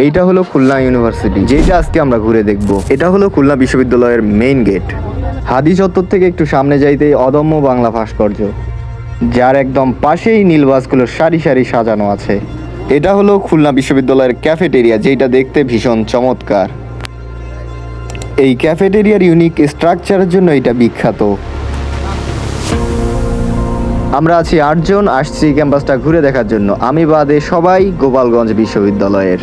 এইটা হলো খুলনা ইউনিভার্সিটি, যেটা আজকে আমরা ঘুরে দেখব। এটা হলো খুলনা বিশ্ববিদ্যালয়ের মেইন গেট। হাদি চত্বর থেকে একটু সামনে যাইতেই অদম্য বাংলা ভাস্কর্য, যার একদম পাশেই নীল বাসগুলোর সারি সারি সাজানো আছে। এটা হলো খুলনা বিশ্ববিদ্যালয়ের ক্যাফেটেরিয়া, যেটা দেখতে ভীষণ চমৎকার। এই ক্যাফেটেরিয়ার ইউনিক স্ট্রাকচারের জন্য এটা বিখ্যাত। আমরা আছি আটজন, আসছি ক্যাম্পাসটা ঘুরে দেখার জন্য। আমি বাদে সবাই গোপালগঞ্জ বিশ্ববিদ্যালয়ের।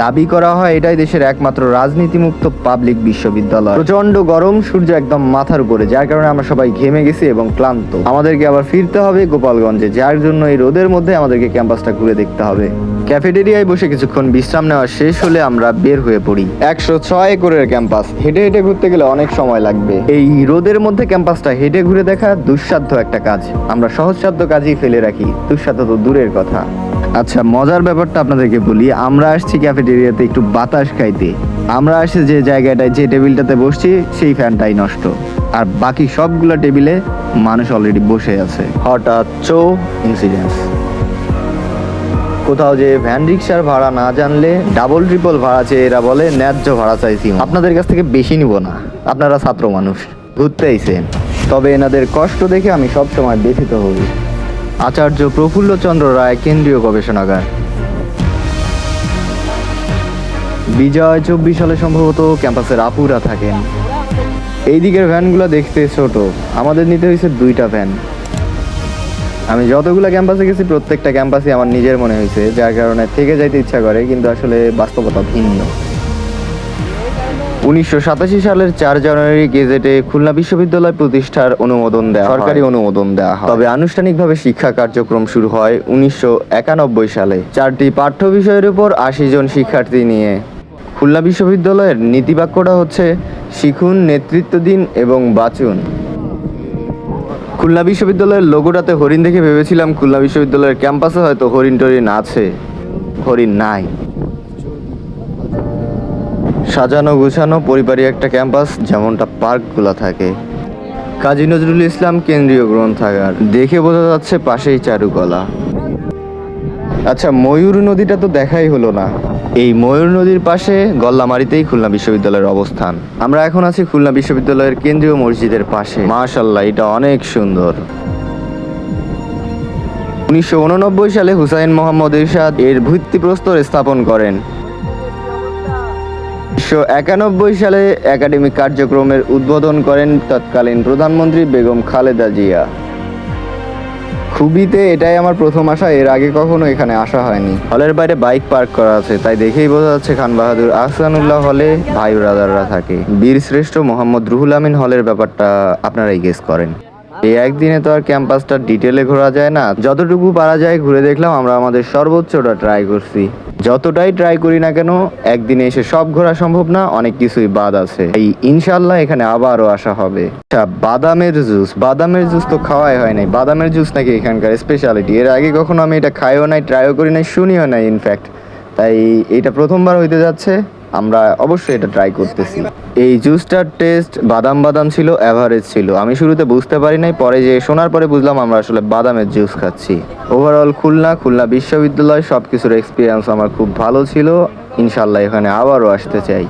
দাবি করা হয়, এটাই দেশের একমাত্র রাজনীতিমুক্ত পাবলিক বিশ্ববিদ্যালয়। প্রচণ্ড গরম, সূর্য একদম মাথার উপরে, যার কারণে আমরা সবাই ঘেমে গেছি এবং ক্লান্ত। আমাদেরকে আবার ফিরতে হবে গোপালগঞ্জে, যার জন্য এই রোদের মধ্যে আমাদেরকে ক্যাম্পাসটা ঘুরে দেখতে হবে। ক্যাফেটেরিয়ায় বসে কিছুক্ষণ বিশ্রাম নেওয়া শেষ হলে আমরা বের হয়ে পড়ি। একশো ছয় একরের ক্যাম্পাস, হেঁটে হেঁটে ঘুরতে গেলে অনেক সময় লাগবে। এই রোদের মধ্যে ক্যাম্পাসটা হেঁটে ঘুরে দেখা দুঃসাধ্য একটা কাজ। আমরা সহজসাধ্য কাজই ফেলে রাখি, দুঃসাধ্য তো দূরের কথা। আচ্ছা মজার ব্যাপারটা আপনাদেরকে বলি। আমরা আসছি ক্যাফেটেরিয়াতে একটু বাতাস খাইতে। আমরা আসছি যে জায়গাটায়, যে টেবিলটাতে বসছি, সেই ফ্যানটাই নষ্ট। আর বাকি সবগুলো টেবিলে মানুষ অলরেডি বসে আছে। হঠাৎ চো ইনসিডেন্স কোথাও যে ভ্যান রিক্সার ভাড়া না জানলে ডাবল ট্রিপল ভাড়া চেয়ে এরা বলে, ন্যায্য ভাড়া চাইছি আপনাদের কাছ থেকে বেশি নিব না। আপনারা ছাত্র মানুষ। ঘুরতে আইছেন তবে এনাদের কষ্ট দেখে আমি সবসময় ব্যথিত হই। আচার্য প্রফুল্লচন্দ্র রায়, কেন্দ্রীয় গবেষণাগার। বিজয় চব্বিশ সালে সম্ভবত ক্যাম্পাসের আপুরা থাকেন। এই দিকের ভ্যানগুলো দেখতে ছোট। আমাদের নিতে হয়েছে দুইটা ভ্যান। আমি যতগুলো ক্যাম্পাসে গেছি, প্রত্যেকটা ক্যাম্পাসই আমার নিজের মনে হয়েছে, যার কারণে থেকে যাইতে ইচ্ছা করে, কিন্তু আসলে বাস্তবতা ভিন্ন। উনিশশো সাতাশি সালের চার জানুয়ারি গেজেটে খুলনা বিশ্ববিদ্যালয় প্রতিষ্ঠার অনুমোদন দেওয়া সরকারি অনুমোদন দেওয়া হয়। তবে আনুষ্ঠানিকভাবে শিক্ষা কার্যক্রম শুরু হয় উনিশশো একানব্বই সালে। চারটি পাঠ্য বিষয়ের উপর আশি জন শিক্ষার্থী নিয়ে। খুলনা বিশ্ববিদ্যালয়ের নীতিবাক্যটা হচ্ছে শিখুন নেতৃত্ব দিন এবং বাঁচুন। খুলনা বিশ্ববিদ্যালয়ের লোগোটাতে হরিণ দেখে ভেবেছিলাম খুলনা বিশ্ববিদ্যালয়ের ক্যাম্পাসে হয়তো হরিণ টরিণ আছে। হরিণ নাই। সাজানো গুছানো পরিবারী একটা ক্যাম্পাস, যেমনটা পার্কগুলো থাকে। কাজী নজরুল ইসলাম কেন্দ্রীয় গ্রন্থাগার। দেখে বোঝা যাচ্ছে পাশেই চারুকলা। আচ্ছা ময়ূর নদীটা তো দেখাই হলো না। এই ময়ূর নদীর পাশে গল্লামারিতেই খুলনা বিশ্ববিদ্যালয়ের অবস্থান। আমরা এখন আছি খুলনা বিশ্ববিদ্যালয়ের কেন্দ্রীয় মসজিদের পাশে। মাশাল্লাহ এটা অনেক সুন্দর। উনিশশো উননব্বই সালে হুসাইন মোহাম্মদ ইরশাদ এর ভিত্তিপ্রস্তর স্থাপন করেন। উনিশশো একানব্বই সালে একাডেমিক কার্যক্রমের উদ্বোধন করেন তৎকালীন প্রধানমন্ত্রী বেগম খালেদা জিয়া। খুবিতে এটাই আমার প্রথম আসা, এর আগে কখনো এখানে আসা হয়নি। হলের বাইরে বাইক পার্ক করা আছে, তাই দেখেই বোঝা যাচ্ছে খান বাহাদুর আহসানুল্লাহ হলে ভাই ব্রাদাররা থাকে। বীর শ্রেষ্ঠ মোহাম্মদ রুহুল আমিন হলের ব্যাপারটা আপনারাই গেস করেন। এই একদিনে তো আর ক্যাম্পাসটা ডিটেলে ঘোরা যায় না। যতটুকু পারা যায় ঘুরে দেখলাম, আমরা আমাদের সর্বোচ্চটা ট্রাই করছি। যতটাই ট্রাই করি না কেন, একদিনে এসে সব ঘোরা সম্ভব না, অনেক কিছুই বাদ আছে। এই ইনশাল্লাহ এখানে আবারও আসা হবে। আচ্ছা বাদামের জুস বাদামের জুস তো খাওয়াই হয় নাই। বাদামের জুস নাকি এখানকার স্পেশালিটি এর আগে কখনো আমি এটা খাইও নাই ট্রাইও করি নাই, শুনিও নাই ইনফ্যাক্ট তাই এটা প্রথমবার হইতে যাচ্ছে। আমরা অবশ্যই এটা ট্রাই করতেছি। এই জুসটার টেস্ট বাদাম বাদাম ছিল অ্যাভারেজ ছিল। আমি শুরুতে বুঝতে পারি নাই, পরে যে শোনার পরে বুঝলাম আমরা আসলে বাদামের জুস খাচ্ছি। ওভারঅল খুলনা খুলনা বিশ্ববিদ্যালয় সব কিছুর এক্সপিরিয়েন্স আমার খুব ভালো ছিল। ইনশাল্লাহ এখানে আবারও আসতে চাই।